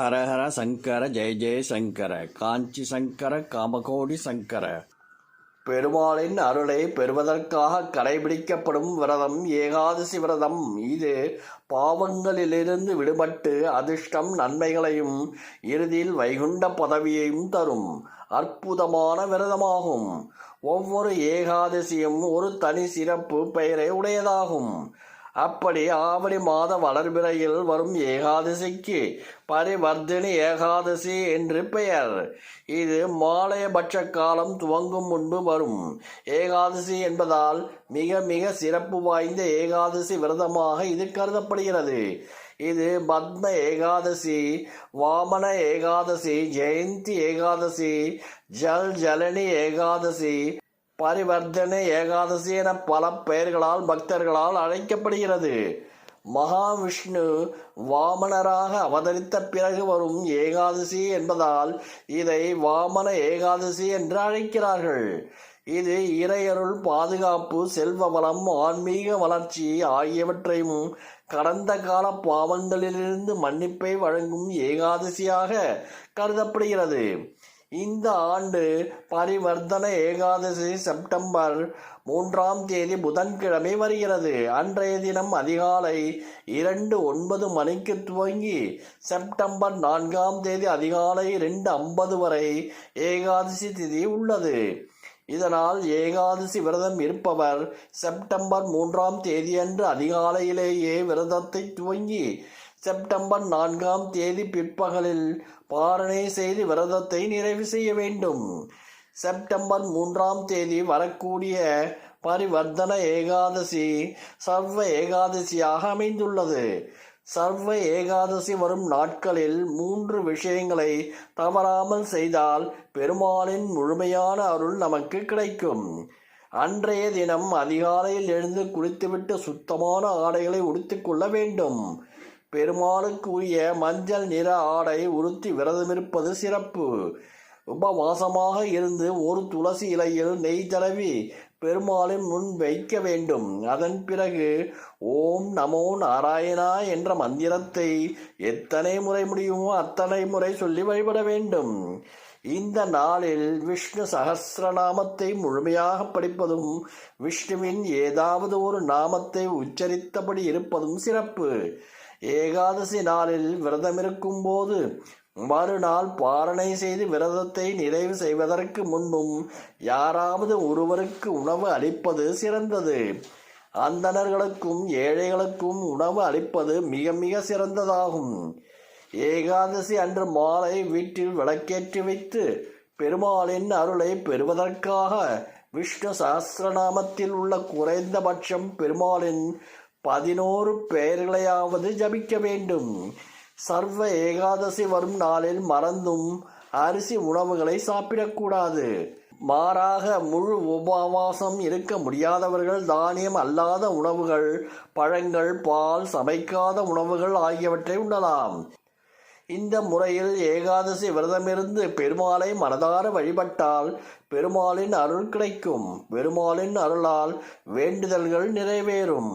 ஹரஹர சங்கர ஜெய ஜெய சங்கர காஞ்சி சங்கர காமகோடி சங்கர. பெருமாளின் அருளை பெறுவதற்காக கடைபிடிக்கப்படும் விரதம் ஏகாதசி விரதம். இது பாவங்களிலிருந்து விடுபட்டு அதிர்ஷ்டம் நன்மைகளையும் இறுதியில் வைகுண்ட பதவியையும் தரும் அற்புதமான விரதமாகும். ஒவ்வொரு ஏகாதசியும் ஒரு தனி சிறப்பு பெயரை உடையதாகும். அப்படி ஆவணி மாத வளர்பிறையில் வரும் ஏகாதசிக்கு பரிவர்த்தினி ஏகாதசி என்று பெயர். இது மாலையபட்ச காலம் துவங்கும் முன்பு வரும். ஏகாதசி என்பதால் மிக மிக சிறப்பு வாய்ந்த ஏகாதசி விரதமாக இது கருதப்படுகிறது. இது பத்ம ஏகாதசி வாமன ஏகாதசி ஜெயந்தி ஏகாதசி ஜல் ஜலனி ஏகாதசி பரிவர்த்தனை ஏகாதசி என பல பெயர்களால் பக்தர்களால் அழைக்கப்படுகிறது. மகாவிஷ்ணு வாமனராக அவதரித்த பிறகு வரும் ஏகாதசி என்பதால் இதை வாமன ஏகாதசி என்று அழைக்கிறார்கள். இது இறையருள் பாதுகாப்பு செல்வ வளம் ஆன்மீக வளர்ச்சி ஆகியவற்றையும் கடந்த கால பாவங்களிலிருந்து மன்னிப்பை வழங்கும் ஏகாதசியாக கருதப்படுகிறது. இந்த ஆண்டு பரிவர்த்தன ஏகாதசி செப்டம்பர் மூன்றாம் தேதி புதன்கிழமை வருகிறது. அன்றைய தினம் அதிகாலை இரண்டு ஒன்பது மணிக்கு துவங்கி செப்டம்பர் நான்காம் தேதி அதிகாலை ரெண்டு ஐம்பது வரை ஏகாதசி திதி உள்ளது. இதனால் ஏகாதசி விரதம் இருப்பவர் செப்டம்பர் மூன்றாம் தேதியன்று அதிகாலையிலேயே விரதத்தை துவங்கி செப்டம்பர் நான்காம் தேதி பிற்பகலில் பாரணை செய்து விரதத்தை நிறைவு செய்ய வேண்டும். செப்டம்பர் மூன்றாம் தேதி வரக்கூடிய பரிவர்த்தன ஏகாதசி சர்வ ஏகாதசியாக அமைந்துள்ளது. சர்வ ஏகாதசி வரும் நாட்களில் மூன்று விஷயங்களை தவறாமல் செய்தால் பெருமாளின் முழுமையான அருள் நமக்கு கிடைக்கும். அன்றைய தினம் அதிகாலையில் எழுந்து குளித்துவிட்டு சுத்தமான ஆடைகளை உடுத்திக்கொள்ள வேண்டும். பெருமாளுக்குரிய மஞ்சள் நிற ஆடை உடுத்தி விரதமிருப்பது சிறப்பு. உபவாசமாக இருந்து ஒரு துளசி இலையில் நெய் தடவி பெருமாளின் முன் வைக்க வேண்டும். அதன் பிறகு ஓம் நமோ நாராயணா என்ற மந்திரத்தை எத்தனை முறை முடியுமோ அத்தனை முறை சொல்லி வழிபட வேண்டும். இந்த நாளில் விஷ்ணு சகசிரநாமத்தை முழுமையாக படிப்பதும் விஷ்ணுவின் ஏதாவது ஒரு நாமத்தை உச்சரித்தபடி இருப்பதும் சிறப்பு. ஏகாதசி நாளில் விரதமிருக்கும் போது மறுநாள் பாரணை செய்து விரதத்தை நிறைவு செய்வதற்கு முன்பும் யாராவது ஒருவருக்கு உணவு அளிப்பது சிறந்தது. அந்தணர்களுக்கும் ஏழைகளுக்கும் உணவு அளிப்பது மிக மிக சிறந்ததாகும். ஏகாதசி அன்று மாலை வீட்டில் விளக்கேற்றி வைத்து பெருமாளின் அருளை பெறுவதற்காக விஷ்ணு சஹசிரநாமத்தில் உள்ள குறைந்தபட்சம் பெருமாளின் பதினோரு பெயர்களையாவது ஜபிக்க வேண்டும். சர்வ ஏகாதசி வரும் நாளில் மறந்தும் அரிசி உணவுகளை சாப்பிடக்கூடாது. மாறாக முழு உபவாசம் இருக்க முடியாதவர்கள் தானியம் அல்லாத உணவுகள் பழங்கள் பால் சமைக்காத உணவுகள் ஆகியவற்றை உண்ணலாம். இந்த முறையில் ஏகாதசி விரதமிருந்து பெருமாளை மனதார வழிபட்டால் பெருமாளின் அருள் கிடைக்கும். பெருமாளின் அருளால் வேண்டுதல்கள் நிறைவேறும்.